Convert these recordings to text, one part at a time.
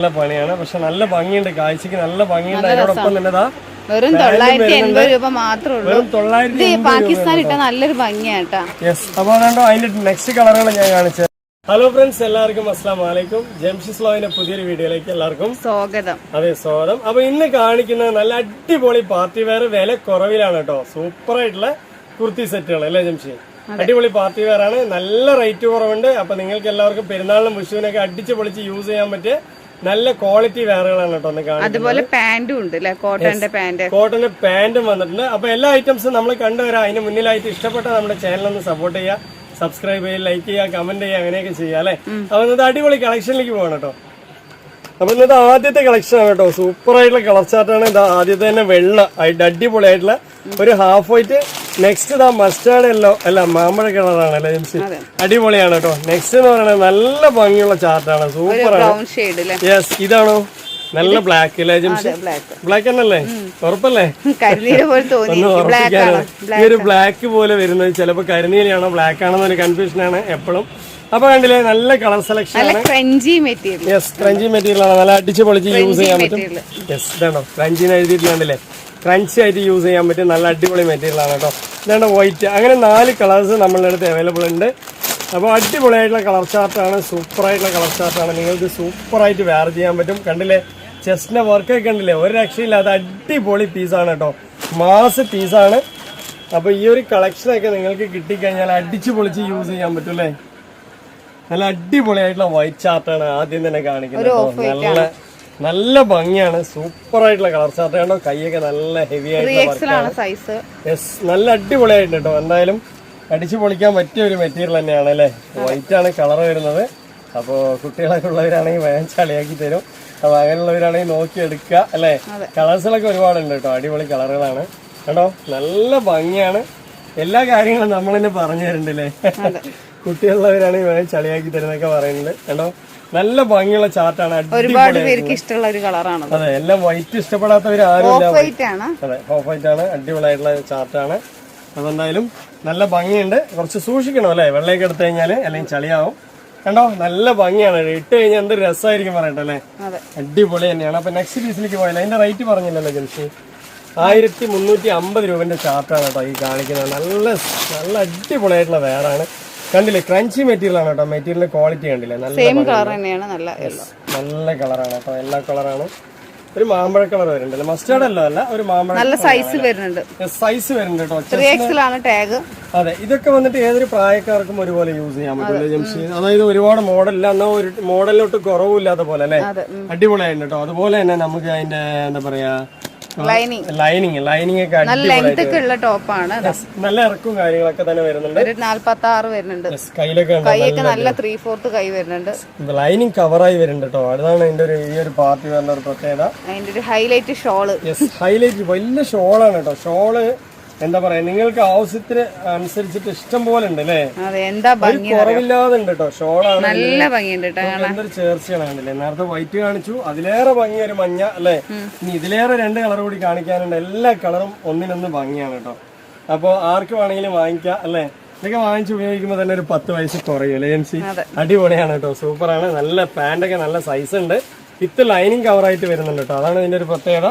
നല്ല പണിയാണ്. പക്ഷെ നല്ല ഭംഗിയുണ്ട് കാഴ്ചക്ക് നല്ല ഭംഗിയുണ്ട്. അതിനോടൊപ്പം തന്നെ ഇതാ വെറും തൊള്ളായിരത്തി എൺപത് രൂപ മാത്രമേ ഉള്ളൂ. പാകിസ്ഥാൻ ഇട്ട നല്ലൊരു ഭംഗിയാട്ടാ യെസ് അതിന്റെ നെക്സ്റ്റ് കളറുകൾ ഞാൻ കാണിച്ചത് ഹലോ ഫ്രണ്ട്സ് എല്ലാവർക്കും അസ്സാം വലൈക്കും ജംഷിസ് ലോവിന്റെ പുതിയൊരു വീഡിയോയിലേക്ക് എല്ലാവർക്കും സ്വാഗതം. അതെ സ്വാഗതം. അപ്പൊ ഇന്ന് കാണിക്കുന്ന നല്ല അടിപൊളി പാർട്ടി വെയർ വില കുറവിലാണ് കേട്ടോ. സൂപ്പർ ആയിട്ടുള്ള കുർത്തി സെറ്റുകൾ അല്ലേ ജംഷി? അടിപൊളി പാർട്ടി വെയർ ആണ്. നല്ല റേറ്റ് കുറവുണ്ട്. അപ്പൊ നിങ്ങൾക്ക് എല്ലാവർക്കും പെരുന്നാളിനും വിഷുവിനൊക്കെ അടിച്ചു പൊളിച്ച് യൂസ് ചെയ്യാൻ പറ്റിയ നല്ല ക്വാളിറ്റി വെയറുകളാണ് കേട്ടോ ഒന്ന് അതുപോലെ പാന്റും ഉണ്ട് അല്ലെ കോട്ടന്റെ പാന്റ്. കോട്ടന്റെ പാന്റും വന്നിട്ടുണ്ട്. അപ്പൊ എല്ലാ ഐറ്റംസും നമ്മൾ കണ്ടുവരാം അതിന് മുന്നിലായിട്ട് ഇഷ്ടപ്പെട്ട നമ്മുടെ ചാനൽ ഒന്ന് സപ്പോർട്ട് ചെയ്യുക. സബ്സ്ക്രൈബ് ചെയ്യുക ലൈക്ക് ചെയ്യുക കമന്റ് ചെയ്യുക അങ്ങനെയൊക്കെ ചെയ്യുക അല്ലെ അപ്പൊ ഇന്നത്തെ അടിപൊളി കളക്ഷനിലേക്ക് പോകണം കേട്ടോ. അപ്പൊ ഇന്നത്തെ ആദ്യത്തെ കളക്ഷൻ ആണ് കേട്ടോ. സൂപ്പർ ആയിട്ടുള്ള കളർ ചാർട്ടാണ് ഇത് ആദ്യത്തെ തന്നെ വെള്ള അടിപൊളിയായിട്ടുള്ള ഒരു ഹാഫ് വൈറ്റ് നെക്സ്റ്റ് ഇതാ മസ്റ്റാർഡ് എല്ലോ അല്ല മാമ്പഴ കളറാണ് അല്ലേ ജെംസി അടിപൊളിയാണ് കേട്ടോ. നെക്സ്റ്റ് എന്ന് പറയുന്നത് നല്ല ഭംഗിയുള്ള ചാർട്ടാണ് സൂപ്പർ ആണ്. യെസ് ഇതാണോ? നല്ല ബ്ലാക്ക് അല്ലേ ജെംസി ബ്ലാക്ക് തന്നെയല്ലേ? ഉറപ്പല്ലേ? ഈ ഒരു ബ്ലാക്ക് പോലെ വരുന്നത് ചിലപ്പോ കരിനീലയാണോ ബ്ലാക്ക് ആണോ എന്നൊരു കൺഫ്യൂഷൻ ആണ് എപ്പോഴും. അപ്പൊ കണ്ടില്ലേ നല്ല colour selection crunchy material yes crunchy material ആണ്. നല്ല അടിച്ചു പൊളിച്ച് യൂസ് ചെയ്യാൻ പറ്റും. യെസ് ഇതാണോ? ക്രഞ്ചിന്ന് എഴുതിയിട്ടുണ്ടല്ലേ ക്രഞ്ചി ആയിട്ട് യൂസ് ചെയ്യാൻ പറ്റും നല്ല അടിപൊളി മെറ്റീരിയൽ ആണ് കേട്ടോ ഇതാണ് വൈറ്റ് അങ്ങനെ നാല് കളേഴ്സ് നമ്മളുടെ അടുത്ത് അവൈലബിൾ ഉണ്ട്. അപ്പോൾ അടിപൊളിയായിട്ടുള്ള കളർ ചാർട്ടാണ് സൂപ്പർ ആയിട്ടുള്ള കളർ ചാർട്ടാണ് നിങ്ങൾക്ക് സൂപ്പറായിട്ട് വെയർ ചെയ്യാൻ പറ്റും. കണ്ടില്ലേ? ചെസ്റ്റിന്റെ വർക്കൊക്കെ കണ്ടില്ലേ? ഒരു രക്ഷയില്ലാത്ത അടിപൊളി പീസാണ് കേട്ടോ മാസ് പീസാണ് അപ്പോൾ ഈ ഒരു കളക്ഷനൊക്കെ നിങ്ങൾക്ക് കിട്ടിക്കഴിഞ്ഞാൽ അടിച്ച് പൊളിച്ച് യൂസ് ചെയ്യാൻ പറ്റും അല്ലേ നല്ല അടിപൊളിയായിട്ടുള്ള വൈറ്റ് ചാർട്ടാണ് ആദ്യം തന്നെ കാണിക്കുന്നത്. നല്ല നല്ല ഭംഗിയാണ്. സൂപ്പർ ആയിട്ടുള്ള കളർ ചാർട്ട് കണ്ടോ? കൈയൊക്കെ നല്ല ഹെവി ആയിട്ട് ആയിട്ടുള്ള സൈസ് യെസ് നല്ല അടിപൊളിയായിട്ടുണ്ട് കേട്ടോ. എന്തായാലും അടിച്ചു പൊളിക്കാൻ പറ്റിയ ഒരു മെറ്റീരിയൽ തന്നെയാണ് അല്ലേ? വൈറ്റ് ആണ് കളർ വരുന്നത്. അപ്പോൾ കുട്ടികളൊക്കെ ഉള്ളവരാണെങ്കിൽ വേഗം ചളിയാക്കി തരും. അപ്പോൾ അങ്ങനെയുള്ളവരാണെങ്കിൽ നോക്കി എടുക്കുക അല്ലേ? കളേഴ്സുകളൊക്കെ ഒരുപാടുണ്ട് കേട്ടോ. അടിപൊളി കളറുകളാണ്. കേട്ടോ നല്ല ഭംഗിയാണ്. എല്ലാ കാര്യങ്ങളും നമ്മൾ തന്നെ പറഞ്ഞു തരണ്ടല്ലേ കുട്ടികളുള്ളവരാണെങ്കിൽ വേഗം ചളിയാക്കി തരുന്നൊക്കെ പറയുന്നുണ്ട്. കേട്ടോ നല്ല ഭംഗിയുള്ള ചാർട്ടാണ്. ഒരുപാട് പേർക്ക് ഇഷ്ടമുള്ള ഒരു കളറാണ് അതെ. എല്ലാം വൈറ്റ് ഇഷ്ടപ്പെടാത്തവർ ആരും അതെ ഓഫ് വൈറ്റ് ആണ്. അടിപൊളിയായിട്ടുള്ള ചാർട്ടാണ്. അതെന്തായാലും നല്ല ഭംഗിയുണ്ട്. കുറച്ച് സൂക്ഷിക്കണം അല്ലേ? വെള്ളയൊക്കെ എടുത്തു കഴിഞ്ഞാൽ അല്ലെങ്കിൽ ചളിയാവും. കണ്ടോ? നല്ല ഭംഗിയാണ്. ഇട്ട് കഴിഞ്ഞാൽ എന്ത് രസമായിരിക്കും പറയട്ടെ അല്ലേ? അടിപൊളി തന്നെയാണ്. അപ്പൊ നെക്സ്റ്റ് പീസിലേക്ക് പോയാൽ അതിന്റെ റേറ്റ് പറഞ്ഞില്ലല്ലോ ജംഷി. ആയിരത്തി മുന്നൂറ്റി അമ്പത് രൂപന്റെ ചാർട്ടാണ് കേട്ടോ ഈ കാണിക്കുന്നത്. നല്ല നല്ല അടിപൊളിയായിട്ടുള്ള വേറാണ് കണ്ടില്ലേ ക്രഞ്ചി മെറ്റീരിയൽ ആണ് കേട്ടോ. മെറ്റീരിയലിന്റെ ക്വാളിറ്റി കണ്ടില്ലേ? നല്ല സെയിം കളർ തന്നെയാണ് നല്ല. നല്ല കളറാണ് കേട്ടോ. എല്ലാ കളറാണ് ഒരു മാമ്പഴ കളർ വരുന്നുണ്ട് മസ്റ്റാർഡ് അല്ല അല്ല ഒരു മാമ്പഴ നല്ല സൈസ് വരുന്നുണ്ട്. സൈസ് വരുന്നുണ്ട് കേട്ടോ. ആണ് ടാഗ് അതെ ഇതൊക്കെ വന്നിട്ട് ഏതൊരു പ്രായക്കാർക്കും ഒരുപോലെ യൂസ് ചെയ്യാൻ പറ്റും അതായത് ഒരുപാട് മോഡലില്ല എന്നാ ഒരു മോഡലിലോട്ട് കുറവില്ലാത്ത പോലെ അല്ലേ? അതെ. അടിപൊളിയായിട്ട് കേട്ടോ. അതുപോലെ തന്നെ നമുക്ക് അതിന്റെ എന്താ പറയാ ലൈനിങ് ലൈനിങ് ലൈനിങ് ഒക്കെ നല്ല ലെങ്ത് ഒക്കെ ഉള്ള ടോപ്പാണ് നല്ല ഇറക്കും കാര്യങ്ങളൊക്കെ തന്നെ വരുന്നുണ്ട്. ഒരു നാല്പത്തി ആറ് വരുന്നുണ്ട് കയ്യിലൊക്കെ കൈയൊക്കെ നല്ല ത്രീ ഫോർത്ത് കൈ വരുന്നുണ്ട്. ലൈനിങ് കവറായി വരുന്നുണ്ട് കേട്ടോ അതാണ് അതിന്റെ ഒരു ഈ ഒരു പാർട്ടി വരുന്ന ഒരു പ്രത്യേകത. അതിന്റെ ഒരു ഹൈലൈറ്റ് ഷോൾ ഹൈലൈറ്റ് വലിയ ഷോളാണ് കേട്ടോ ഷോൾ എന്താ പറയാ നിങ്ങൾക്ക് ആവശ്യത്തിന് അനുസരിച്ചിട്ട് ഇഷ്ടം പോലെ ഉണ്ട് അല്ലേ? കുറവില്ലാതെ ഉണ്ട് കേട്ടോ ഷോളാണ് നല്ല ഭംഗിയുണ്ട് എന്തൊരു ചേർച്ചയാണ് കണ്ടില്ലേ നേരത്തെ വൈറ്റ് കാണിച്ചു. അതിലേറെ ഭംഗി ഒരു മഞ്ഞ അല്ലേ? ഇനി ഇതിലേറെ രണ്ട് കളർ കൂടി കാണിക്കാനുണ്ട്. എല്ലാ കളറും ഒന്നിനൊന്ന് ഭംഗിയാണ് കേട്ടോ അപ്പോൾ ആർക്ക് വേണമെങ്കിലും വാങ്ങിക്കാം അല്ലേ? ഇതൊക്കെ വാങ്ങിച്ച് ഉപയോഗിക്കുമ്പോൾ തന്നെ ഒരു പത്ത് വയസ്സ് കുറയും അല്ലേ എം സി അതെ. അടിപൊളിയാണ് കേട്ടോ സൂപ്പറാണ്. നല്ല പാന്റൊക്കെ നല്ല സൈസ് ഉണ്ട്. വിത്ത് ലൈനിങ് കവറായിട്ട് വരുന്നുണ്ട് കേട്ടോ അതാണ് ഇതിന്റെ ഒരു പ്രത്യേകത.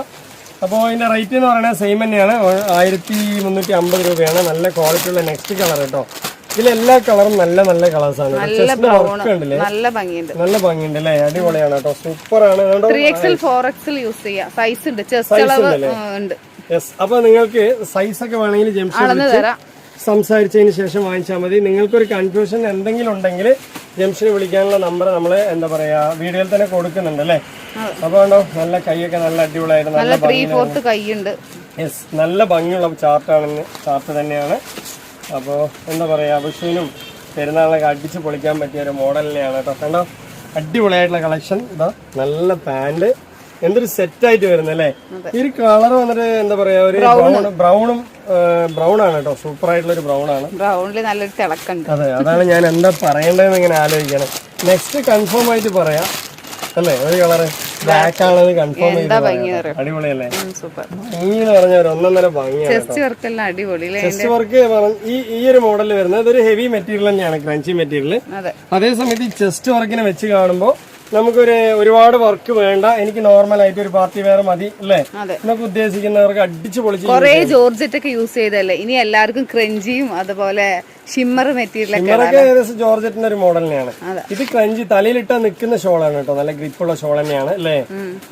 അപ്പോൾ അതിന്റെ റേറ്റ് എന്ന് പറയുന്നത് സെയിം തന്നെയാണ്. ആയിരത്തി മുന്നൂറ്റി അമ്പത് രൂപയാണ്. നല്ല ക്വാളിറ്റി ഉള്ള നെക്സ്റ്റ് കളർ കേട്ടോ. ഇതിലെല്ലാ കളറും നല്ല നല്ല കളേഴ്സാണ് ആണ് നല്ല ഭംഗിയുണ്ട് നല്ല ഭംഗിയുണ്ട്. അല്ലേ അടിപൊളിയാണ് കേട്ടോ. സൂപ്പർ ആണ്. Three XL four XL use ചെയ്യാം. സൈസ് ഉണ്ട്. ചെസ്റ്റ് അളവ് ഉണ്ട്. യെസ് അപ്പൊ നിങ്ങൾക്ക് സൈസ് ഒക്കെ വേണമെങ്കിൽ തരാം. സംസാരിച്ചതിന് ശേഷം വാങ്ങിച്ചാൽ മതി. നിങ്ങൾക്കൊരു കൺഫ്യൂഷൻ എന്തെങ്കിലും ഉണ്ടെങ്കിൽ ജംഷന് വിളിക്കാനുള്ള നമ്പർ നമ്മൾ എന്താ പറയാ വീഡിയോയിൽ തന്നെ കൊടുക്കുന്നുണ്ട് അല്ലേ? അപ്പൊ കണ്ടോ നല്ല കൈയൊക്കെ നല്ല അടിപൊളിയായിട്ട് നല്ല യെസ് നല്ല ഭംഗിയുള്ള ചാർട്ടാണ് ചാർട്ട് തന്നെയാണ്. അപ്പോൾ എന്താ പറയാ വിഷുവിനും പെരുന്നാളിനൊക്കെ അടിച്ച് പൊളിക്കാൻ പറ്റിയ ഒരു മോഡലിനെയാണ് കേട്ടോ. കണ്ടോ? അടിപൊളിയായിട്ടുള്ള കളക്ഷൻ ഇതാ നല്ല പാന്റ് എന്തൊരു സെറ്റ് ആയിട്ട് വരുന്നത് അല്ലേ? ഈ ഒരു കളർ വന്നിട്ട് എന്താ പറയാ ഒരു ബ്രൗണും ബ്രൗൺ ആണ് കേട്ടോ. സൂപ്പർ ആയിട്ടുള്ള ഒരു ബ്രൗൺ ആണ്. ബ്രൗണിൽ നല്ലൊരു തിളക്കുണ്ട്. അതെ അതാണ് ഞാൻ എന്താ പറയേണ്ടതെന്ന് ഇങ്ങനെ ആലോചിക്കണം. നെക്സ്റ്റ് കൺഫേം ആയിട്ട് പറയാം. അല്ലേ ഒരു കളറ് ബ്ലാക്ക് ആണെന്ന് കൺഫേം ചെയ്ത്. അടിപൊളിയല്ലേ? സൂപ്പർ ഭംഗി എന്ന് പറഞ്ഞ ഒരു ഒന്നൊന്നര ഭംഗിയാണ് ചെസ്റ്റ് വർക്കെല്ലാം അടിപൊളി അല്ലേ? ചെസ്റ്റ് വർക്ക് ഈ ഈ ഒരു മോഡലിൽ വരുന്നത് ഒരു ഹെവി മെറ്റീരിയൽ തന്നെയാണ് ക്രഞ്ചി മെറ്റീരിയൽ അതേസമയത്ത് അതേ. സമയത്ത് ഈ ചെസ്റ്റ് വർക്കിനെ വെച്ച് കാണുമ്പോൾ നമുക്കൊരു ഒരുപാട് വർക്ക് വേണ്ട. എനിക്ക് നോർമൽ ആയിട്ട് ഒരു പാർട്ടി വേറെ മതി അല്ലേ? എന്നൊക്കെ ഉദ്ദേശിക്കുന്നവർക്ക് അടിച്ചു പൊളിച്ച് കൊറേ ജോർജറ്റ് ഒക്കെ യൂസ് ചെയ്തല്ലേ ഇനി എല്ലാവർക്കും ക്രഞ്ചിയും അതുപോലെ ഷിമ്മർ മെറ്റീരിയൽ ഏകദേശം ജോർജറ്റിന്റെ ഒരു മോഡൽ തന്നെയാണ്. ഇത് ക്രഞ്ചി തലയിലിട്ടാ നിൽക്കുന്ന ഷോളാണ് കേട്ടോ. നല്ല ഗ്രിപ്പുള്ള ഷോൾ തന്നെയാണ് അല്ലേ?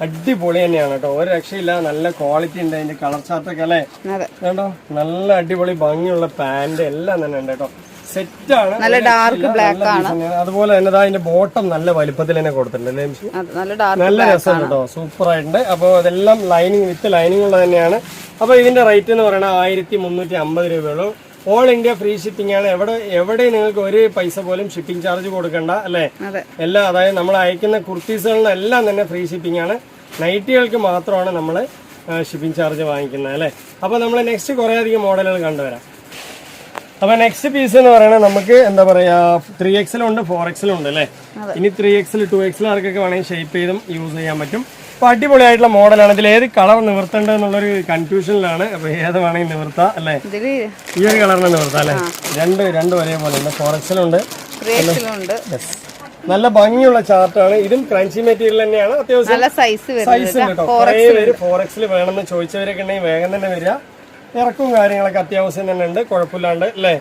അടിപൊളി തന്നെയാണ് കേട്ടോ. ഒരു രക്ഷയില്ല. നല്ല ക്വാളിറ്റി ഉണ്ട് അതിന്റെ കളർ ചാർട്ടൊക്കെ അല്ലേ? കേട്ടോ നല്ല അടിപൊളി ഭംഗിയുള്ള പാന്റ് എല്ലാം തന്നെ ഉണ്ട് കേട്ടോ. സെറ്റാണ്. നല്ല ഡാർക്ക് ബ്ലാക്ക് ആണ്. അതുപോലെ തന്നെ അതിന്റെ ബോട്ടം നല്ല വലുപ്പത്തിൽ തന്നെ കൊടുത്തിട്ടുണ്ട്. നല്ല ഡാർക്ക് നല്ല രസം കേട്ടോ. സൂപ്പർ ആയിട്ടുണ്ട്. അപ്പോൾ അതെല്ലാം ലൈനിങ് വിത്ത് ലൈനിങ് ഉള്ളത് തന്നെയാണ്. അപ്പോൾ ഇതിന്റെ റേറ്റ് എന്ന് പറയുന്നത് ആയിരത്തി മുന്നൂറ്റി അമ്പത് രൂപയുള്ളൂ. ഓൾ ഇന്ത്യ ഫ്രീ ഷിപ്പിംഗ് ആണ്. എവിടെ എവിടെ നിങ്ങൾക്ക് ഒരു പൈസ പോലും ഷിപ്പിംഗ് ചാർജ് കൊടുക്കണ്ട അല്ലേ? എല്ലാ അതായത് നമ്മൾ അയക്കുന്ന കുർത്തീസുകളിലെല്ലാം തന്നെ ഫ്രീ ഷിപ്പിംഗ് ആണ്. നൈറ്റികൾക്ക് മാത്രമാണ് നമ്മൾ ഷിപ്പിംഗ് ചാർജ് വാങ്ങിക്കുന്നത് അല്ലേ? അപ്പോൾ നമ്മൾ നെക്സ്റ്റ് കുറേ അധികം മോഡലുകൾ കണ്ടുവരാം. അപ്പൊ നെക്സ്റ്റ് പീസ് എന്ന് പറയുന്നത് നമുക്ക് എന്താ പറയാ ത്രീ എക്സലും ഉണ്ട് ഫോർ എക്സലും ഉണ്ട് അല്ലേ? ഇനി ത്രീ എക്സൽ ടു എക്സൽ ആർക്കൊക്കെ വേണമെങ്കിൽ ഷേപ്പ് ചെയ്തും യൂസ് ചെയ്യാൻ പറ്റും. അപ്പൊ അടിപൊളിയായിട്ടുള്ള മോഡലാണ് ഇതിൽ ഏത് കളർ നിവർത്തേണ്ടത് എന്നുള്ളൊരു കൺഫ്യൂഷനിലാണ് അപ്പൊ ഏത് വേണമെങ്കിൽ നിവർത്താം അല്ലേ? ഈ ഒരു കളറിനെ നിവർത്താം അല്ലേ? രണ്ട് രണ്ട് ഒരേപോലെ ഉണ്ട്. ഫോർ എക്സലുണ്ട് നല്ല ഭംഗിയുള്ള ചാർട്ടാണ് ഇതും ക്രഞ്ചി മെറ്റീരിയൽ തന്നെയാണ്. അത്യാവശ്യം സൈസ് പേര് ഫോർ എക്സിൽ വേണമെന്ന് ചോദിച്ചവരൊക്കെ ഉണ്ടെങ്കിൽ വേഗം തന്നെ വരിക. ഇറക്കും കാര്യങ്ങളൊക്കെ അത്യാവശ്യം തന്നെ ഉണ്ട്. കുഴപ്പമില്ലാണ്ട് അല്ലേ?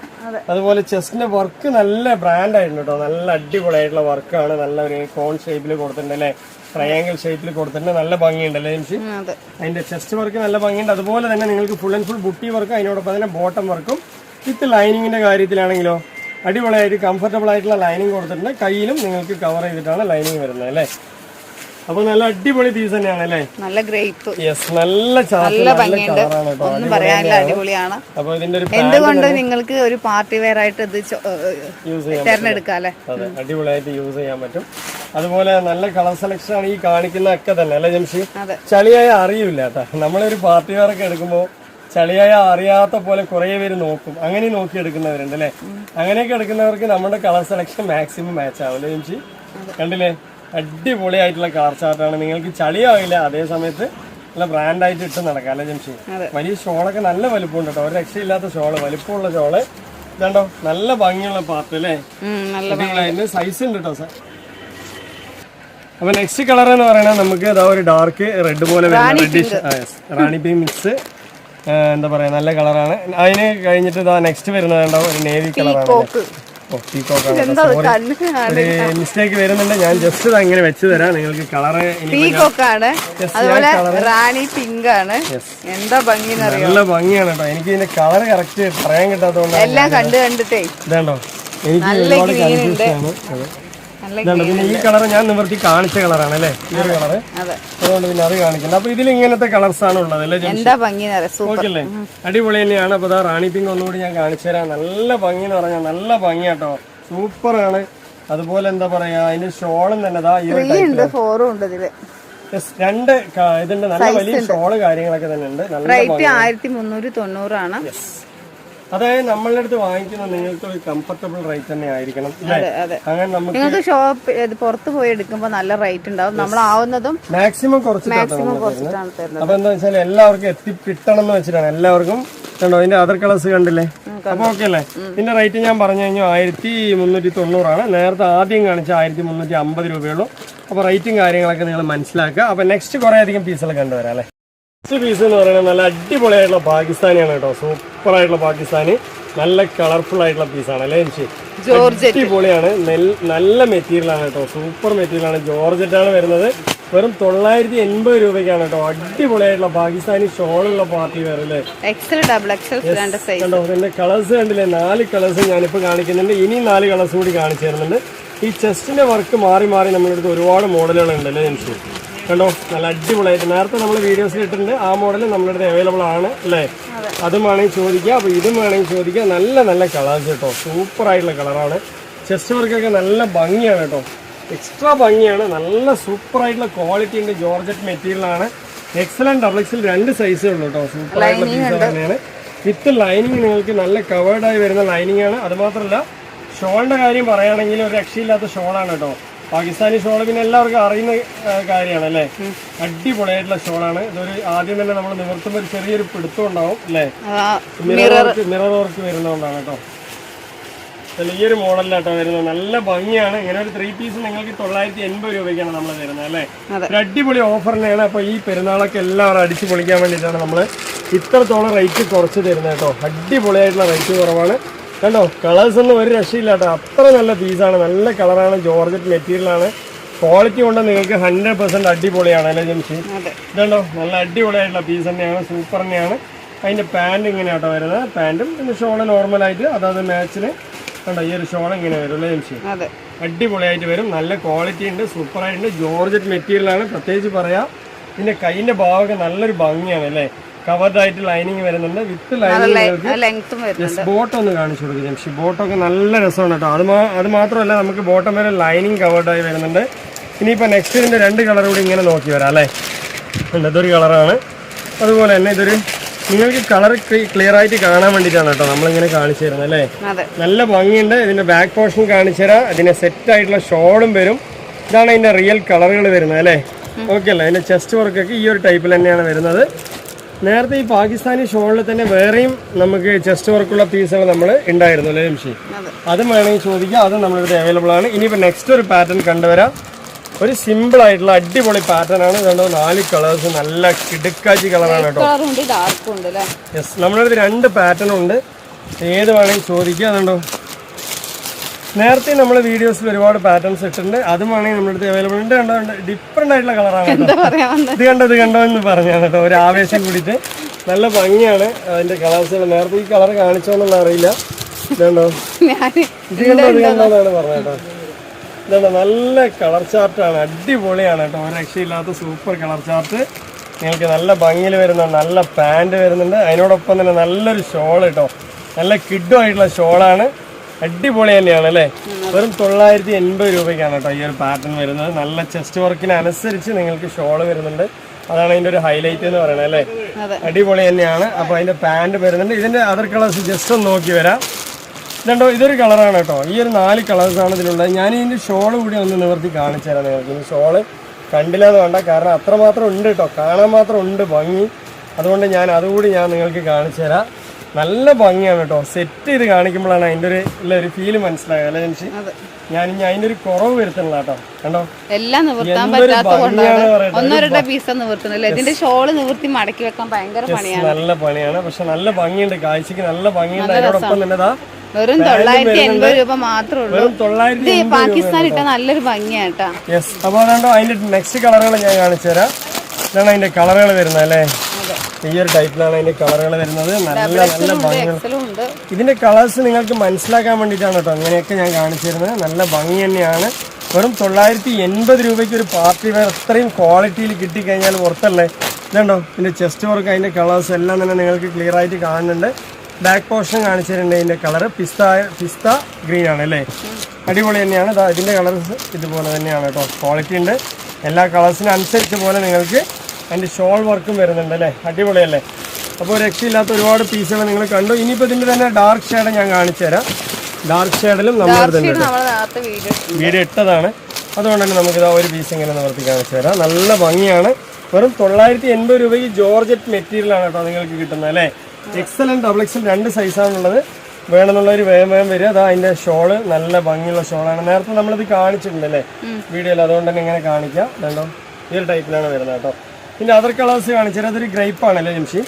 അതുപോലെ ചെസ്റ്റിന്റെ വർക്ക് നല്ല ബ്രാൻഡ് ആയിട്ടുണ്ട് കേട്ടോ നല്ല അടിപൊളിയായിട്ടുള്ള വർക്കാണ് നല്ല ഒരു കോൺ ഷേപ്പിൽ കൊടുത്തിട്ടുണ്ട് അല്ലേ? ട്രയാങ്കിൾ ഷേപ്പിൽ കൊടുത്തിട്ടുണ്ട്. നല്ല ഭംഗിയുണ്ട് അല്ലേ അതെ. അതിന്റെ ചെസ്റ്റ് വർക്ക് നല്ല ഭംഗിയുണ്ട്. അതുപോലെ തന്നെ നിങ്ങൾക്ക് ഫുൾ ആൻഡ് ഫുൾ ബുട്ടി വർക്ക് അതിനോടൊപ്പം തന്നെ ബോട്ടം വർക്കും വിത്ത് ലൈനിങ്ങിന്റെ കാര്യത്തിലാണെങ്കിലോ അടിപൊളിയായിട്ട് കംഫർട്ടബിൾ ആയിട്ടുള്ള ലൈനിങ് കൊടുത്തിട്ടുണ്ട്. കയ്യിലും നിങ്ങൾക്ക് കവർ ചെയ്തിട്ടാണ് ലൈനിങ് വരുന്നത് അല്ലേ? അപ്പൊ നല്ല അടിപൊളി പീസ് തന്നെയാണ് അല്ലേ? നല്ല ഗ്രേപ്പ് യെസ് നല്ല നല്ല ഭംഗിയുണ്ട്. ഒന്നും പറയാനില്ല അടിപൊളിയാണ്. അപ്പൊ ഇതിന്റെ ഒരു എന്തുകൊണ്ട് നിങ്ങൾക്ക് ഒരു പാർട്ടി വെയർ ആയിട്ട് ഇത് തിരഞ്ഞെടുക്കാം അല്ലേ? അടിപൊളിയായിട്ട് യൂസ് ചെയ്യാൻ പറ്റും. അതുപോലെ നല്ല കളർ സെലക്ഷൻ ആണ് ഈ കാണിക്കുന്ന ഒക്കെ തന്നെ അല്ലേ ജംഷി? ചളിയായ അറിയില്ല കേട്ടാ. നമ്മളൊരു പാർട്ടി വെയർ ഒക്കെ എടുക്കുമ്പോൾ ചളിയായ അറിയാത്ത പോലെ കുറെ പേര് നോക്കും. അങ്ങനെ നോക്കി എടുക്കുന്നവരുണ്ട് അല്ലേ? അങ്ങനെയൊക്കെ എടുക്കുന്നവർക്ക് നമ്മുടെ കളർ സെലക്ഷൻ മാക്സിമം മാച്ച് ആവും അല്ലേ ജംഷി? കണ്ടില്ലേ? അടിപൊളിയായിട്ടുള്ള കാർ ചാർട്ടാണ് നിങ്ങൾക്ക് ചളിയാവില്ല അതേ സമയത്ത് നല്ല ബ്രാൻഡായിട്ട് ഇട്ട് നടക്കാം അല്ലേ ജംഷി. വലിയ ഷോളൊക്കെ നല്ല വലുപ്പമുണ്ട് കേട്ടോ ഒരു രക്ഷയില്ലാത്ത ഷോൾ വലുപ്പമുള്ള ഷോൾ. ഇതാണ്ടോ നല്ല ഭംഗിയുള്ള പാർട്ട് അല്ലേ? അതിന് സൈസ് ഉണ്ട് കേട്ടോ സാർ അപ്പൊ നെക്സ്റ്റ് കളർ എന്ന് പറയുന്നത് നമുക്ക് ഇതാ ഒരു ഡാർക്ക് റെഡ് പോലെ റെഡിഷ് റാണി പി മിക്സ് എന്താ പറയാ നല്ല കളറാണ് അതിന് കഴിഞ്ഞിട്ട് ഇതാ നെക്സ്റ്റ് വരുന്നത് ഒരു നേവി കളറാണ് മിസ്റ്റേക്ക് വരുന്നുണ്ട്. ഞാൻ ജസ്റ്റ് അങ്ങനെ വെച്ച് തരാം. നിങ്ങൾക്ക് കളറ് പീകോക്കാണ് അതുപോലെ റാണി പിങ്ക് ആണ്. എന്താ ഭംഗി നല്ല ഭംഗിയാണ് കേട്ടോ. എനിക്ക് ഇതിന്റെ കളർ കറക്റ്റ് പറയാൻ കിട്ടാത്തതുകൊണ്ട് എല്ലാം കണ്ടു കണ്ടിട്ടേ. ഇതാണ്ടോ? എനിക്ക് ഒരുപാട് കൺഫ്യൂഷൻ ആണ്. പിന്നെ ഈ കളർ ഞാൻ നിവർത്തി കാണിച്ച കളറാണ് അല്ലേ? ഈ ഒരു കളറ് അതെ. അതുകൊണ്ട് പിന്നെ അത് കാണിക്കുന്നത് അപ്പൊ ഇതിൽ ഇങ്ങനത്തെ കളർസ് ആണ് ഉള്ളത് അല്ലേ അടിപൊളി തന്നെയാണ്. അപ്പൊ ദാ റാണി പിങ്ക് ഒന്നുകൂടി ഞാൻ കാണിച്ചു തരാം. നല്ല ഭംഗി എന്ന് പറഞ്ഞാൽ നല്ല ഭംഗിയാട്ടോ സൂപ്പർ ആണ്. അതുപോലെ എന്താ പറയാ അതിന്റെ ഷോളും തന്നെ ദാ ഈ ഒരു രണ്ട് ഇതുണ്ട്. ഇതിന്റെ നല്ല വലിയ ഷോൾ കാര്യങ്ങളൊക്കെ തന്നെ ഉണ്ട്. നല്ല ആയിരത്തി മുന്നൂറ്റി തൊണ്ണൂറാണ് അതായത് നമ്മളുടെ അടുത്ത് വാങ്ങിക്കുന്ന നിങ്ങൾക്ക് ഒരു കംഫർട്ടബിൾ റേറ്റ് തന്നെ ആയിരിക്കണം അങ്ങനെ നമുക്ക് നിങ്ങൾക്ക് ഷോപ്പ് പുറത്ത് പോയി എടുക്കുമ്പോൾ നല്ല റേറ്റ് ഉണ്ടാവും. നമ്മളാവുന്നതും മാക്സിമം കുറച്ച് മാക്സിമം കുറച്ചിട്ടാണ് തരുന്നത്. അപ്പൊ എന്താ വെച്ചാൽ എല്ലാവർക്കും എത്തി കിട്ടണം എന്ന് വെച്ചിട്ടാണ്. എല്ലാവർക്കും കണ്ടോ അതിന്റെ അതർ കളേഴ്സ് കണ്ടില്ലേ? അപ്പൊ ഓക്കെ അല്ലേ? ഇതിന്റെ റേറ്റ് ഞാൻ പറഞ്ഞു കഴിഞ്ഞാൽ ആയിരത്തി മുന്നൂറ്റി തൊണ്ണൂറാണ് നേരത്തെ ആദ്യം കാണിച്ച ആയിരത്തി മുന്നൂറ്റി അമ്പത് രൂപയുള്ളൂ അപ്പൊ റേറ്റും കാര്യങ്ങളൊക്കെ നിങ്ങൾ മനസ്സിലാക്കുക. അപ്പൊ നെക്സ്റ്റ് കുറെ അധികം പീസുകൾ കണ്ടുവരാം അല്ലേ? പീസ് എന്ന് പറയുന്നത് നല്ല അടിപൊളിയായിട്ടുള്ള പാകിസ്ഥാനിയാണ് കേട്ടോ. സൂപ്പർ ആയിട്ടുള്ള പാകിസ്ഥാനി. നല്ല കളർഫുൾ ആയിട്ടുള്ള പീസാണ് അല്ലേ എനിക്ക് അടിപൊളിയാണ്. നല്ല മെറ്റീരിയൽ ആണ് കേട്ടോ. സൂപ്പർ മെറ്റീരിയൽ ആണ്. ജോർജറ്റ് ആണ് വരുന്നത്. വെറും തൊള്ളായിരത്തി എൺപത് രൂപയ്ക്കാണ് കേട്ടോ. അടിപൊളിയായിട്ടുള്ള പാകിസ്ഥാനി ഷോളുള്ള പാർട്ടി വെയർ അല്ലേ? കണ്ടോ ഇതിന്റെ കളേഴ്സ് കണ്ടില്ലേ? നാല് കളേഴ്സ് ഞാനിപ്പോൾ കാണിക്കുന്നുണ്ട്. ഇനി നാല് കളേഴ്സ് കൂടി കാണിച്ചു തരുന്നുണ്ട്. ഈ ചെസ്റ്റിന്റെ വർക്ക് മാറി മാറി നമ്മളെടുത്ത് ഒരുപാട് മോഡലുകൾ ഉണ്ട് അല്ലേ ജെൻസി കണ്ടോ? നല്ല അടിപൊളിയായിട്ട്. നേരത്തെ നമ്മൾ വീഡിയോസിൽ ഇട്ടിട്ടുണ്ട്. ആ മോഡൽ നമ്മുടെ അടുത്ത് അവൈലബിൾ ആണ് അല്ലേ? അതും. വേണമെങ്കിൽ ചോദിക്കുക അപ്പോൾ ഇതും വേണമെങ്കിൽ ചോദിക്കുക നല്ല നല്ല കളേഴ്സ് കേട്ടോ. സൂപ്പർ ആയിട്ടുള്ള കളറാണ് ചെസ്റ്റ് വർക്കൊക്കെ നല്ല ഭംഗിയാണ് കേട്ടോ. എക്സ്ട്രാ ഭംഗിയാണ്. നല്ല സൂപ്പർ ആയിട്ടുള്ള ക്വാളിറ്റി ഉണ്ട് ജോർജറ്റ് മെറ്റീരിയലാണ് എക്സലന്റ് ഡബിൾ എക്സിൽ രണ്ട് സൈസേ ഉള്ളൂ കേട്ടോ. സൂപ്പർ ആയിട്ടുള്ള പീസ് തന്നെയാണ്. വിത്ത് ലൈനിങ് നിങ്ങൾക്ക് നല്ല കവേർഡായി വരുന്ന ലൈനിങ് ആണ്. അതുമാത്രമല്ല ഷോളിന്റെ കാര്യം പറയുകയാണെങ്കിൽ ഒരു രക്ഷയില്ലാത്ത ഷോളാണ് കേട്ടോ. പാകിസ്ഥാനി ഷോൾ പിന്നെ എല്ലാവർക്കും അറിയുന്ന കാര്യമാണ് അല്ലേ അടിപൊളിയായിട്ടുള്ള ഷോളാണ്. ഇതൊരു ആദ്യം തന്നെ നമ്മൾ നിവർത്തുമ്പോൾ ഒരു ചെറിയൊരു പിടുത്തം ഉണ്ടാവും അല്ലേ മിറർ വർക്ക് മിറർ വർക്ക് വരുന്നതുകൊണ്ടാണ് കേട്ടോ. ഈ ഒരു മോഡലിലാട്ടോ വരുന്നത്. നല്ല ഭംഗിയാണ്. ഇങ്ങനെ ഒരു ത്രീ പീസ് നിങ്ങൾക്ക് തൊള്ളായിരത്തി എൺപത് രൂപയ്ക്കാണ് നമ്മൾ തരുന്നത് അല്ലേ. ഒരു അടിപൊളി ഓഫർ തന്നെയാണ്. അപ്പോൾ ഈ പെരുന്നാളൊക്കെ എല്ലാവരും അടിച്ചു പൊളിക്കാൻ വേണ്ടിയിട്ടാണ് നമ്മൾ ഇത്രത്തോളം റേറ്റ് കുറച്ച് തരുന്നത് കേട്ടോ. അടിപൊളിയായിട്ടുള്ള റേറ്റ് കുറവാണ്. കണ്ടോ? കളേഴ്സ് ഒന്നും ഒരു രക്ഷയില്ല കേട്ടോ അത്ര നല്ല പീസാണ് നല്ല കളറാണ് ജോർജറ്റ് മെറ്റീരിയലാണ് ക്വാളിറ്റി കൊണ്ട് നിങ്ങൾക്ക് ഹൺഡ്രഡ് പെർസെന്റ് അടിപൊളിയാണ് അല്ലേ ജംഷി? ഇതുണ്ടോ? നല്ല അടിപൊളിയായിട്ടുള്ള പീസ് തന്നെയാണ്. സൂപ്പർ തന്നെയാണ്. അതിന്റെ പാന്റ് ഇങ്ങനെ കേട്ടോ വരുന്നത് പാന്റും പിന്നെ ഷോൾ നോർമലായിട്ട് അതായത് മാച്ചിന് കണ്ടോ? ഈ ഒരു ഷോൾ ഇങ്ങനെ വരും അല്ലേ ജംഷി? അടിപൊളിയായിട്ട് വരും. നല്ല ക്വാളിറ്റി ഉണ്ട്. സൂപ്പറായിട്ടുണ്ട് ജോർജറ്റ് മെറ്റീരിയലാണ് പ്രത്യേകിച്ച് പറയാം. ഇതിന്റെ കൈയിന്റെ ഭാഗമൊക്കെ നല്ലൊരു ഭംഗിയാണ് അല്ലേ? കവർഡ് ആയിട്ട് ലൈനിങ് വരുന്നുണ്ട് വിത്ത് ലൈനിങ് ബോട്ട് ഒന്ന് കാണിച്ചു കൊടുക്കും ജംഷി. ബോട്ടൊക്കെ നല്ല രസമാണ് കേട്ടോ. അത് അത് മാത്രമല്ല നമുക്ക് ബോട്ടം വരെ ലൈനിങ് കവേർഡായി വരുന്നുണ്ട്. ഇനിയിപ്പോൾ നെക്സ്റ്റ് ഇതിന്റെ രണ്ട് കളർ കൂടി ഇങ്ങനെ നോക്കി വരാം അല്ലേ? ഉണ്ട്, ഇതൊരു കളറാണ് അതുപോലെ തന്നെ ഇതൊരു നിങ്ങൾക്ക് കളർ ക്ലിയർ ആയിട്ട് കാണാൻ വേണ്ടിയിട്ടാണ് കേട്ടോ നമ്മളിങ്ങനെ കാണിച്ചു തരുന്നത് അല്ലേ? നല്ല ഭംഗിയുണ്ട്. ഇതിന്റെ ബാക്ക് പോർഷൻ കാണിച്ചു തരാം. ഇതിന് സെറ്റ് ആയിട്ടുള്ള ഷോളും വരും. ഇതാണ് അതിന്റെ റിയൽ കളറുകൾ വരുന്നത് അല്ലേ? ഓക്കെ അല്ലേ? അതിന്റെ ചെസ്റ്റ് വർക്കൊക്കെ ഈ ഒരു ടൈപ്പിൽ തന്നെയാണ് വരുന്നത്. നേരത്തെ ഈ പാകിസ്ഥാനി ഷോളിൽ തന്നെ വേറെയും നമുക്ക് ചെസ്റ്റ് വർക്കുള്ള പീസുകൾ നമ്മൾ ഉണ്ടായിരുന്നു അല്ലേ നിമിഷി അതെ. വേണമെങ്കിൽ ചോദിക്കാം. അതും നമ്മളിവിടെ അവൈലബിൾ ആണ്. ഇനിയിപ്പോൾ നെക്സ്റ്റ് ഒരു പാറ്റേൺ കണ്ടുവരാം. ഒരു സിമ്പിൾ ആയിട്ടുള്ള അടിപൊളി പാറ്റേൺ ആണ്. ഇതുണ്ടോ നാല് കളേഴ്സ് നല്ല കിടുക്കാച്ചി കളറാണ് കേട്ടോ. യെസ് നമ്മളിവിടെ രണ്ട് പാറ്റേൺ ഉണ്ട്. ഏത് വേണമെങ്കിൽ ചോദിക്കുക അതുണ്ടോ നേരത്തെ നമ്മൾ വീഡിയോസിൽ ഒരുപാട് പാറ്റേൺസ് ഇട്ടിട്ടുണ്ട്. അതും വേണമെങ്കിൽ നമ്മുടെ അടുത്ത് അവൈലബിൾ ഉണ്ട്. കണ്ടോ? ഡിഫറെന്റ് ആയിട്ടുള്ള കളറാണ് ഇത് കണ്ടോ? ഇത് കണ്ടോ എന്ന് പറഞ്ഞാണ് കേട്ടോ. ഒരു ആവേശം കൂടിയിട്ട്. നല്ല ഭംഗിയാണ് അതിന്റെ കളേഴ്സുകൾ നേരത്തെ ഈ കളർ കാണിച്ചോന്നുള്ള അറിയില്ല. ഇതുണ്ടോ? ഇത് കണ്ടോ? ഇത് കണ്ടോ എന്നാണ് പറഞ്ഞത് കേട്ടോ. ഇതുണ്ടോ? നല്ല കളർ ചാർട്ടാണ് അടിപൊളിയാണ് കേട്ടോ. ഒരു രക്ഷയില്ലാത്ത സൂപ്പർ കളർ ചാർട്ട് നിങ്ങൾക്ക് നല്ല ഭംഗിയിൽ വരുന്നുണ്ട്. നല്ല പാന്റ് വരുന്നുണ്ട്. അതിനോടൊപ്പം തന്നെ നല്ലൊരു ഷോൾ കേട്ടോ. നല്ല കിഡും ആയിട്ടുള്ള ഷോളാണ് അടിപൊളി തന്നെയാണ് അല്ലേ? വെറും തൊള്ളായിരത്തി എൺപത് രൂപയ്ക്കാണ് കേട്ടോ ഈ ഒരു പാറ്റേൺ വരുന്നത്. നല്ല ചെസ്റ്റ് വർക്കിനനുസരിച്ച് നിങ്ങൾക്ക് ഷോൾ വരുന്നുണ്ട്. അതാണ് അതിന്റെ ഒരു ഹൈലൈറ്റ് എന്ന് പറയുന്നത് അല്ലേ? അടിപൊളി തന്നെയാണ്. അപ്പൊ അതിന്റെ പാന്റ് വരുന്നുണ്ട്. ഇതിന്റെ അതർ കളേഴ്സ് ജസ്റ്റ് ഒന്ന് നോക്കി വരാം. രണ്ടോ ഇതൊരു കളറാണ് കേട്ടോ. ഈ ഒരു നാല് കളേഴ്സാണ് ഇതിലുള്ളത്. ഞാൻ ഇതിന്റെ ഷോൾ കൂടി ഒന്ന് നിവർത്തി കാണിച്ചു തരാം നിങ്ങൾക്ക്. ഈ ഷോൾ കണ്ടില്ലാതെ വേണ്ട. കാരണം അത്രമാത്രം ഉണ്ട് കേട്ടോ. കാണാൻ മാത്രം ഉണ്ട് ഭംഗി. അതുകൊണ്ട് ഞാൻ അതുകൂടി ഞാൻ നിങ്ങൾക്ക് കാണിച്ചു തരാം. നല്ല ഭംഗിയാണ് കേട്ടോ. സെറ്റ് ചെയ്ത് കാണിക്കുമ്പോഴാണ് അതിന്റെ ഒരു ഇല്ല ഒരു ഫീൽ മനസ്സിലായത് അല്ലെ അതെ. ഞാൻ ഇനി അതിന്റെ ഒരു കുറവ് വരുത്തണില്ല കേട്ടോ. കണ്ടോ? എല്ലാം നിവർത്താൻ എന്തൊരു പറ്റാത്ത ഭംഗിയാണ് കൊണ്ടാണ് പറയുന്നത്. ഒന്നോ രണ്ടോ പീസ നിവർത്തുന്നില്ല ഇതിന്റെ ഷോൾ നിവർത്തി മടക്കി വെക്കാൻ ഭയങ്കര പണിയാണ്. നല്ല പണിയാണ്. പക്ഷെ നല്ല ഭംഗിയുണ്ട്. കാഴ്ചക്ക് നല്ല ഭംഗിയുണ്ട്. അതിനോടൊപ്പം തന്നെ വെറും തൊള്ളായിരത്തി എൺപത് രൂപ മാത്രമേ ഉള്ളൂ. പാകിസ്ഥാൻ ഇട്ട നല്ലൊരു ഭംഗിയാട്ടാ യെസ് അപ്പോൾ അതുകൊണ്ടോ അതിന്റെ നെക്സ്റ്റ് കളറുകൾ ഞാൻ കാണിച്ചു തരാം ഇതാണ് അതിന്റെ കളറുകൾ വരുന്നത് അല്ലേ? ഈ ഒരു ടൈപ്പിലാണ് അതിന്റെ കളറുകൾ വരുന്നത്. നല്ല നല്ല ഭംഗികൾ ഉണ്ട് ഇതിന്റെ കളേഴ്സ് നിങ്ങൾക്ക് മനസ്സിലാക്കാൻ വേണ്ടിയിട്ടാണ് കേട്ടോ അങ്ങനെയൊക്കെ ഞാൻ കാണിച്ചു തരുന്നത് നല്ല ഭംഗി തന്നെയാണ്. വെറും തൊള്ളായിരത്തി എൺപത് രൂപയ്ക്ക് ഒരു പാർട്ടി വെയർ അത്രയും ക്വാളിറ്റിയിൽ കിട്ടിക്കഴിഞ്ഞാൽ പുറത്തല്ലേ? ഇതുണ്ടോ? ഇതിന്റെ ചെസ്റ്റ് വർക്ക് അതിന്റെ കളേഴ്സ് എല്ലാം തന്നെ നിങ്ങൾക്ക് ക്ലിയർ ആയിട്ട് കാണുന്നുണ്ട്. ബാക്ക് പോർഷൻ കാണിച്ചു തരുന്നുണ്ട് ഇതിന്റെ കളർ. പിസ്ത പിസ്ത ഗ്രീൻ ആണ് അല്ലേ? അടിപൊളി തന്നെയാണ്. ഇതിന്റെ കളേഴ്സ് ഇതുപോലെ തന്നെയാണ് കേട്ടോ. ക്വാളിറ്റി ഉണ്ട്. എല്ലാ കളേഴ്സിനും അനുസരിച്ച് പോലെ നിങ്ങൾക്ക് അതിന്റെ ഷോൾ വർക്കും വരുന്നുണ്ട് അല്ലേ? അടിപൊളിയല്ലേ? അപ്പോൾ രക്ഷയില്ലാത്ത ഒരുപാട് പീസുകൾ നിങ്ങൾ കണ്ടു. ഇനിയിപ്പോൾ ഇതിന്റെ തന്നെ ഡാർക്ക് ഷെയ്ഡ് ഞാൻ കാണിച്ചു തരാം. ഡാർക്ക് ഷെയ്ഡിലും നമ്മൾ വീഡിയോ ഇട്ടതാണ്. അതുകൊണ്ട് തന്നെ നമുക്ക് ഇതാ ഒരു പീസ് ഇങ്ങനെ നിവർത്തി കാണിച്ചു തരാം. നല്ല ഭംഗിയാണ്. വെറും തൊള്ളായിരത്തി എൺപത് രൂപയ്ക്ക് ജോർജറ്റ് മെറ്റീരിയലാണ് കേട്ടോ നിങ്ങൾക്ക് കിട്ടുന്നത് അല്ലേ? എക്സൽ ആൻഡ് ഡബിൾ എക്സൽ രണ്ട് സൈസാണുള്ളത് വേണമെന്നുള്ളൊരു വേഗം വേഗം വരിക. അതാ അതിന്റെ ഷോൾ നല്ല ഭംഗിയുള്ള ഷോളാണ് നേരത്തെ നമ്മളിത് കാണിച്ചിട്ടുണ്ട് അല്ലേ? വീഡിയോയിൽ അതുകൊണ്ട് തന്നെ ഇങ്ങനെ കാണിക്കാം. രണ്ടോ ഈ ഒരു ടൈപ്പിലാണ് വരുന്നത് കേട്ടോ. പിന്നെ അതർ കളേഴ്സ് കാണിച്ചാൽ അതൊരു ഗ്രേപ്പ് ആണല്ലേ ജംഷി?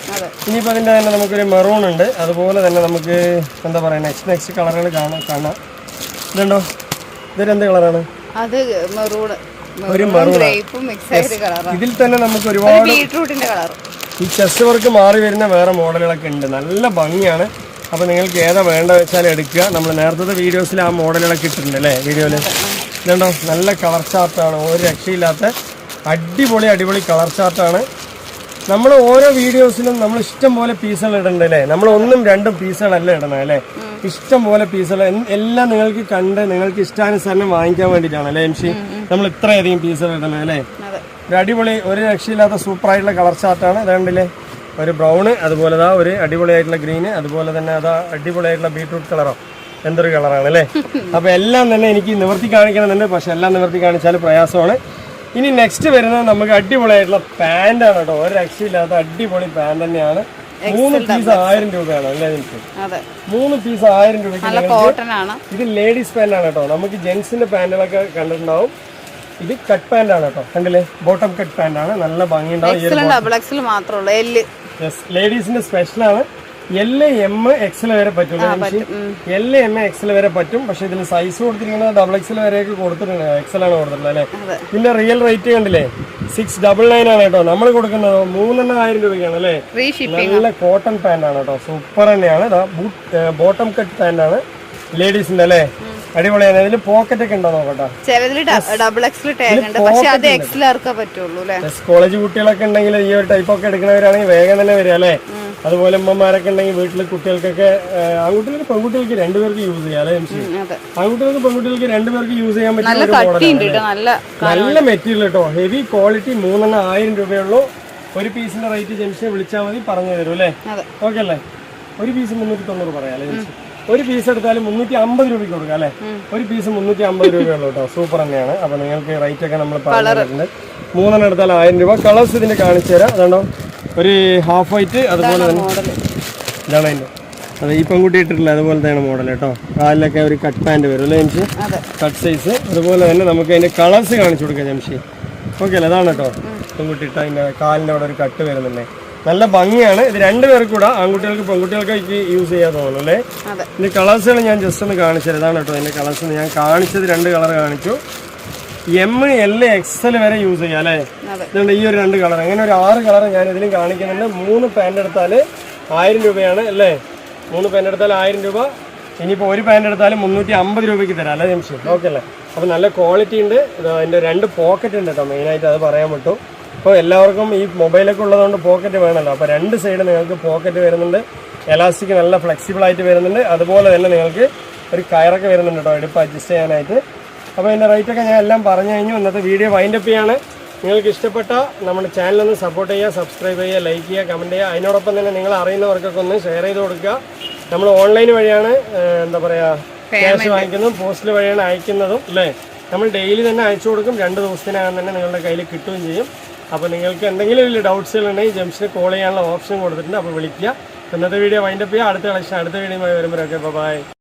ഇനിയിപ്പോൾ അതിന്റെ തന്നെ നമുക്കൊരു മെറൂൺ ഉണ്ട്. അതുപോലെ തന്നെ നമുക്ക് എന്താ പറയുക നെക്സ്റ്റ് നെക്സ്റ്റ് കളറുകൾ കാണാം കാണാം. ഇതുണ്ടോ? ഇതൊരു എന്ത് കളറാണ് അത് മെറൂൺ ഒരു മെറൂൺ ഇതിൽ തന്നെ നമുക്ക് ഒരുപാട് ബീട്രൂട്ടിന്റെ കളർ ഈ ചെസ്റ്റ് വർക്ക് മാറി വരുന്ന വേറെ മോഡലുകളൊക്കെ ഉണ്ട്. നല്ല ഭംഗിയാണ്. അപ്പോൾ നിങ്ങൾക്ക് ഏതാ വേണ്ട വെച്ചാൽ എടുക്കുക. നമ്മൾ നേരത്തെ വീഡിയോസിൽ ആ മോഡലുകളൊക്കെ ഇട്ടിട്ടുണ്ട് അല്ലേ? വീഡിയോയിൽ ഇതുണ്ടോ? നല്ല കളർ ചാർട്ടാണ് ഒരു രക്ഷയില്ലാത്ത അടിപൊളി അടിപൊളി കളർ ചാർട്ടാണ് നമ്മൾ ഓരോ വീഡിയോസിലും നമ്മൾ ഇഷ്ടം പോലെ പീസുകൾ ഇടണ്ട അല്ലേ? നമ്മൾ ഒന്നും രണ്ടും പീസുകളല്ല ഇടണം അല്ലേ? ഇഷ്ടം പോലെ പീസുകൾ എല്ലാം നിങ്ങൾക്ക് കണ്ട് നിങ്ങൾക്ക് ഇഷ്ടാനുസരണം വാങ്ങിക്കാൻ വേണ്ടിയിട്ടാണ് അല്ലേ എംഷി നമ്മൾ ഇത്രയധികം പീസുകൾ ഇടണം അല്ലേ? ഒരു അടിപൊളി ഒരു രക്ഷയില്ലാത്ത സൂപ്പർ ആയിട്ടുള്ള കളർ ചാർട്ടാണ് അതുകൊണ്ടില്ലേ ഒരു ബ്രൗണ് അതുപോലെ അതാ ഒരു അടിപൊളിയായിട്ടുള്ള ഗ്രീന് അതുപോലെ തന്നെ അതാ അടിപൊളിയായിട്ടുള്ള ബീട്രൂട്ട് കളറോ എന്തൊരു കളറാണ് അല്ലേ? അപ്പോൾ എല്ലാം തന്നെ എനിക്ക് നിവർത്തി കാണിക്കണമെന്നുണ്ട് പക്ഷെ എല്ലാം നിവർത്തി കാണിച്ചാൽ പ്രയാസമാണ്. ഇനി നെക്സ്റ്റ് വരുന്നത് നമുക്ക് അടിപൊളിയായിട്ടുള്ള ആണ് കേട്ടോ. ഒരു രക്ഷയില്ലാത്ത അടിപൊളി പാന്റ് തന്നെയാണ്. മൂന്ന് പീസ് ആയിരം രൂപയാണ് അല്ലേ നിങ്ങൾക്ക് മൂന്ന് പീസ് ആയിരം രൂപയ്ക്ക് ഇത് ലേഡീസ് പാന്റ് ആണ് കേട്ടോ. നമുക്ക് ജെൻസിന്റെ പാന്റുകളൊക്കെ കണ്ടിട്ടുണ്ടാവും. ഇത് കട്ട് പാന്റ് ആണ് കേട്ടോ. കണ്ടില്ലേ? ബോട്ടം കട്ട് പാന്റ് ആണ്. നല്ല ഭംഗിയുണ്ടാവും. ലേഡീസിന്റെ സ്പെഷ്യൽ ആണ്. എൽ എം എക്സൽ വരെ പറ്റും. എൽ എം എക്സൽ വരെ പറ്റും. പക്ഷെ ഇതിന് സൈസ് കൊടുത്തിരിക്കുന്നത് ഡബിൾ എക്സൽ വരെയൊക്കെ കൊടുത്തിട്ടുണ്ട്. എക്സൽ ആണ് കൊടുത്തിട്ടുള്ളത് അല്ലേ. ഇതിന്റെ റിയൽ റേറ്റ് കണ്ടില്ലേ? സിക്സ് ഡബിൾ നയൻ ആണ് കേട്ടോ. നമ്മൾ കൊടുക്കുന്നത് മൂന്നെണ്ണായിരം രൂപയാണ് രൂപയ്ക്കാണ് അല്ലേ? നല്ല കോട്ടൺ പാന്റ് ആണ് കേട്ടോ. സൂപ്പർ തന്നെയാണ്. ബോട്ടം കട്ട് പാന്റ് ആണ് ലേഡീസിന്റെ അല്ലേ? അടിപൊളിയാണ്. ഇതിൽ പോക്കറ്റ് ഒക്കെ ഉണ്ടോ നോക്കട്ടെ? ഡബിൾ എക്സൽ ടാഗ് ഉണ്ട്. പക്ഷെ അത് എക്സലാർക്കേ പറ്റുള്ളൂ കോളേജ് കുട്ടികളൊക്കെ ഉണ്ടെങ്കിൽ ഈ ഒരു ടൈപ്പ് ഒക്കെ എടുക്കുന്നവരാണെങ്കിൽ വേഗം തന്നെ വരിക അല്ലേ? അതുപോലെ ഉമ്മമാരൊക്കെ ഉണ്ടെങ്കിൽ വീട്ടിൽ കുട്ടികൾക്കൊക്കെ ആൺകുട്ടികൾക്ക് പെൺകുട്ടികൾക്ക് രണ്ടുപേർക്ക് യൂസ് ചെയ്യാം അല്ലെ ആൺകുട്ടികൾക്ക് പെൺകുട്ടികൾക്ക് രണ്ടുപേർക്ക് യൂസ് ചെയ്യാൻ പറ്റുന്ന നല്ല മെറ്റീരിയൽ കേട്ടോ ഹെവി ക്വാളിറ്റി മൂന്നെണ്ണം ആയിരം രൂപയുള്ളൂ. ഒരു പീസിന്റെ റേറ്റ് ജംഷനെ വിളിച്ചാൽ മതി പറഞ്ഞു തരും അല്ലേ? ഓക്കെ അല്ലേ? ഒരു പീസ് മുന്നൂറ്റി തൊണ്ണൂറ് പറയാം അല്ലേ ഒരു പീസ് എടുത്താലും മുന്നൂറ്റി അമ്പത് രൂപയ്ക്ക് കൊടുക്കാം അല്ലേ? ഒരു പീസ് മുന്നൂറ്റി അമ്പത് രൂപയുള്ളൂ കേട്ടോ സൂപ്പർ തന്നെയാണ്. അപ്പൊ നിങ്ങൾക്ക് റേറ്റ് ഒക്കെ നമ്മൾ പറഞ്ഞു തരുന്നുണ്ട്. മൂന്നെണ്ണം എടുത്താൽ ആയിരം രൂപ. കളേഴ്സ് ഇതിന്റെ കാണിച്ചു തരാം. അതുകൊണ്ടോ ഒരു ഹാഫ് വൈറ്റ് അതുപോലെ തന്നെ ഇതാണ് അതിന്റെ അതെ ഈ പെൺകുട്ടി ഇട്ടിട്ടില്ല അതുപോലെ തന്നെ മോഡൽ കേട്ടോ. കാലിലൊക്കെ ഒരു കട്ട് പാന്റ് വരും അല്ലേ ജംഷി കട്ട് സൈസ് അതുപോലെ തന്നെ നമുക്ക് അതിന്റെ കളേഴ്സ് കാണിച്ചു കൊടുക്കാം ജംഷി. ഓക്കെ അല്ലേ? അതാണ് കേട്ടോ. പെൺകുട്ടി ഇട്ട അതിന്റെ കാലിന്റെ അവിടെ ഒരു കട്ട് വരുന്നുണ്ട്. നല്ല ഭംഗിയാണ്. ഇത് രണ്ടുപേർക്കും കൂടെ. ആൺകുട്ടികൾക്ക് പെൺകുട്ടികൾക്ക് യൂസ് ചെയ്യാൻ തോന്നുന്നു അല്ലേ? അതെ. ഇതിന്റെ കളേഴ്സുകൾ ഞാൻ ജസ്റ്റ് ഒന്ന് കാണിച്ചത് ഇതാണ് കേട്ടോ. അതിന്റെ കളേഴ്സ് ഞാൻ കാണിച്ചത് രണ്ട് കളർ കാണിച്ചു. എം എൽ എക്സൽ വരെ യൂസ് ചെയ്യാം അല്ലേ? ഇതുകൊണ്ട് ഈ ഒരു രണ്ട് കളർ അങ്ങനെ ഒരു ആറ് കളർ ഞാൻ ഇതിലും കാണിക്കുന്നുണ്ട്. മൂന്ന് പാന്റ് എടുത്താൽ ആയിരം രൂപയാണ് അല്ലേ? മൂന്ന് പാന്റ് എടുത്താൽ ആയിരം രൂപ. ഇനിയിപ്പോൾ ഒരു പാന്റ് എടുത്താലും മുന്നൂറ്റി അമ്പത് രൂപയ്ക്ക് തരാം അല്ലേ നിമിഷം? ഓക്കെ അല്ലേ? അപ്പോൾ നല്ല ക്വാളിറ്റി ഉണ്ട്. അതിന്റെ രണ്ട് പോക്കറ്റ് ഉണ്ട് കേട്ടോ മെയിനായിട്ട് അത് പറയാൻ പറ്റും. അപ്പോൾ എല്ലാവർക്കും ഈ മൊബൈലൊക്കെ ഉള്ളതുകൊണ്ട് പോക്കറ്റ് വേണമല്ലോ അപ്പോൾ രണ്ട് സൈഡ് നിങ്ങൾക്ക് പോക്കറ്റ് വരുന്നുണ്ട്. എലാസ്റ്റിക് നല്ല ഫ്ലെക്സിബിൾ ആയിട്ട് വരുന്നുണ്ട്. അതുപോലെ തന്നെ നിങ്ങൾക്ക് ഒരു കയറൊക്കെ വരുന്നുണ്ട് കേട്ടോ എടുപ്പ് അഡ്ജസ്റ്റ് ചെയ്യാനായിട്ട്. അപ്പോൾ ഇതിന്റെ റേറ്റൊക്കെ ഞാൻ എല്ലാം പറഞ്ഞു കഴിഞ്ഞു. ഇന്നത്തെ വീഡിയോ വൈൻഡപ്പ് ചെയ്യാണ്. നിങ്ങൾക്ക് ഇഷ്ടപ്പെട്ട നമ്മുടെ ചാനലൊന്ന് ഒന്ന് സപ്പോർട്ട് ചെയ്യുക സബ്സ്ക്രൈബ് ചെയ്യുക ലൈക്ക് ചെയ്യുക കമന്റ് ചെയ്യുക. അതിനോടൊപ്പം തന്നെ നിങ്ങൾ അറിയുന്നവർക്കൊക്കെ ഒന്ന് ഷെയർ ചെയ്ത് കൊടുക്കുക. നമ്മൾ ഓൺലൈൻ വഴിയാണ് എന്താ പറയുക ക്യാഷ് വാങ്ങിക്കുന്നതും പോസ്റ്റിൽ വഴിയാണ് അയക്കുന്നതും അല്ലേ? നമ്മൾ ഡെയിലി തന്നെ അയച്ചു കൊടുക്കും. രണ്ട് ദിവസത്തിനകം തന്നെ നിങ്ങളുടെ കയ്യിൽ കിട്ടുകയും ചെയ്യും. അപ്പോൾ നിങ്ങൾക്ക് എന്തെങ്കിലും വലിയ ഡൗട്ട്സുകൾ ഉണ്ടെങ്കിൽ ജംഷന് കോൾ ചെയ്യാനുള്ള ഓപ്ഷൻ കൊടുത്തിട്ടുണ്ട്. അപ്പോൾ വിളിക്കുക. ഇന്നത്തെ വീഡിയോ വൈൻഡപ്പ് ചെയ്യുക. അടുത്ത കളക്ഷൻ അടുത്ത വീഡിയോ വരുമ്പോഴൊക്കെ. ബൈ